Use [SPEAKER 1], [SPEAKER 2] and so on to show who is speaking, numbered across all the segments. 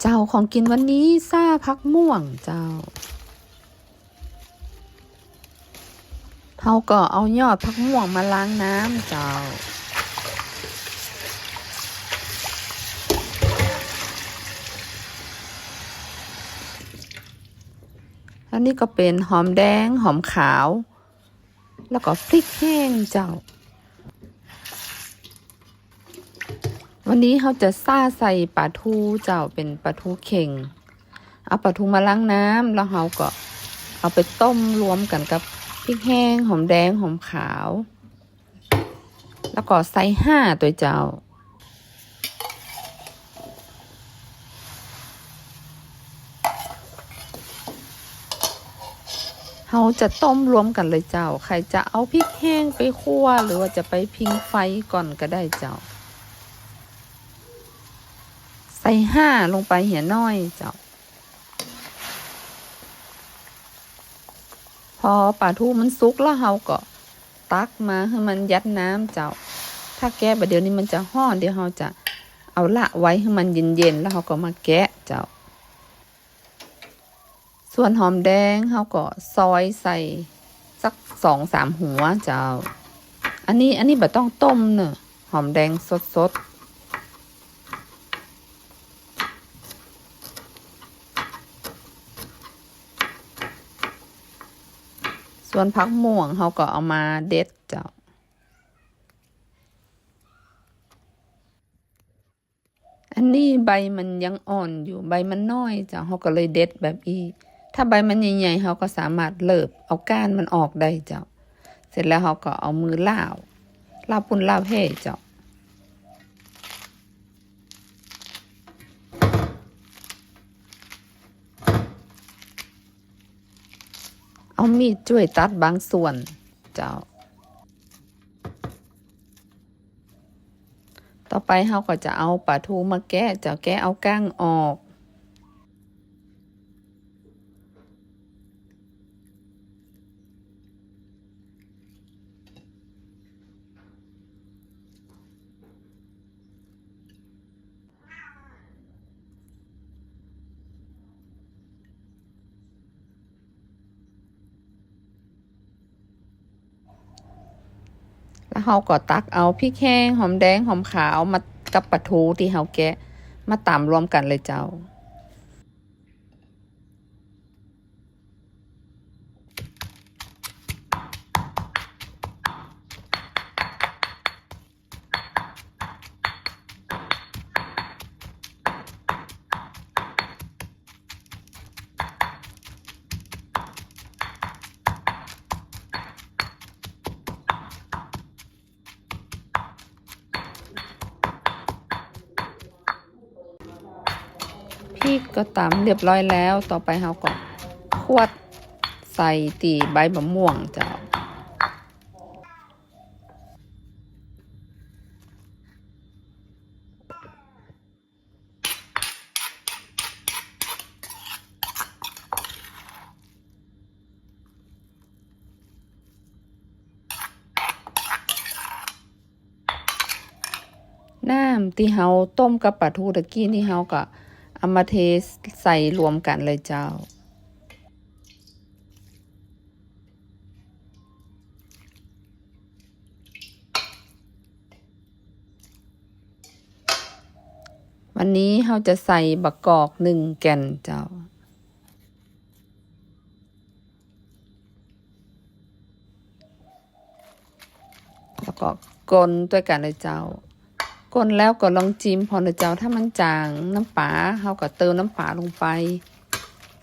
[SPEAKER 1] เจ้าของกินวันนี้ซ่าพักม่วงเจ้าเขาก็เอายอดพักม่วงมาล้างน้ำเจ้า อันนี้ก็เป็นหอมแดงหอมขาว แล้วก็พริกแห้งเจ้า วันนี้เขาจะซ่าใส่ปลาทูเจ้าเป็นปลาทูเข่ง เอาปลาทูมาล้างน้ำแล้วเขาก็เอาไปต้มรวมกันกับพริกแห้งหอมแดงหอมขาว แล้วก็ใส่ห้าตัวเจ้าเราจะต้มรวมกันเลยเจ้า ใครจะเอาพริกแห้งไปคั่วหรือว่าจะไปพิงไฟก่อนก็ได้เจ้า ใส่ห้าลงไปเหี่ยน้อยเจ้า พอปลาทูมันสุกแล้วเราก็ตักมาให้มันยัดน้ำเจ้า ถ้าแกะประเดี๋ยวนี้มันจะห้อนเดี๋ยวเราจะเอาละไว้ให้มันเย็นๆแล้วเราก็มาแกะเจ้า ส่วนหอมแดงเขาก็ซอยใส่สักสองสามหัวเจ้า อันนี้อันนี้แบบต้องต้มเนอะหอมแดงสดสดๆ ส่วนพักม่วงเขาก็เอามาเด็ดเจ้า อันนี้ใบมันยังอ่อนอยู่ใบมันน้อยจ้ะเขาก็เลยเด็ดแบบอี ถ้าใบมันใหญ่ๆเขาก็สามารถเลิบเอาก้านมันออกได้เจ้า เสร็จแล้วเขาก็เอามือล่าวล่าปุ่นล่าเพ่เจ้า เอามีดช่วยตัดบางส่วน เจ้า ต่อไปเราก็จะเอาปลาทูมาแกะจะแกะเอาก้างออก เฮาก็ตักเอาพริกแห้งหอมแดงหอมขาวมากับปลาทูที่เฮาแกะ มาตำรวมกันเลยเจ้า ริกก็ตำเรียบร้อยแล้ว ต่อไปเราก็ควดใส่ตีใบมะม่วงเจ้าน้ำที่เฮาต้มกับปลาทูตะกี้นี่เฮาก็ เอามาเทใส่รวมกันเลยเจ้า วันนี้เฮาจะใส่บักกอกหนึ่งแก่นเจ้าแล้วก็กลนด้วยกันเลยเจ้า ก้นแล้วก็ลองจิ้มพอนะเจ้าถ้ามันจางน้ำปลาเขาก็เติมน้ำปลาลงไป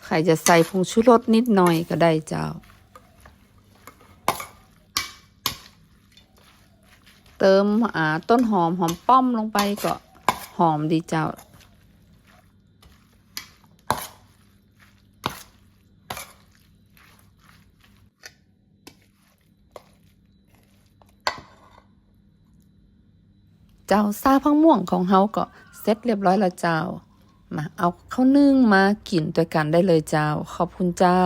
[SPEAKER 1] ใครจะใส่ผงชูรสนิดหน่อยก็ได้เจ้า เติมอ่าต้นหอมหอมป้อมลงไปก็หอมดีเจ้า เจ้าซาพังม่วงของเฮาก็เสร็จเรียบร้อยแล้วเจ้า มาเอาข้าวนึ่งมากินด้วยกันได้เลยเจ้า ขอบคุณเจ้า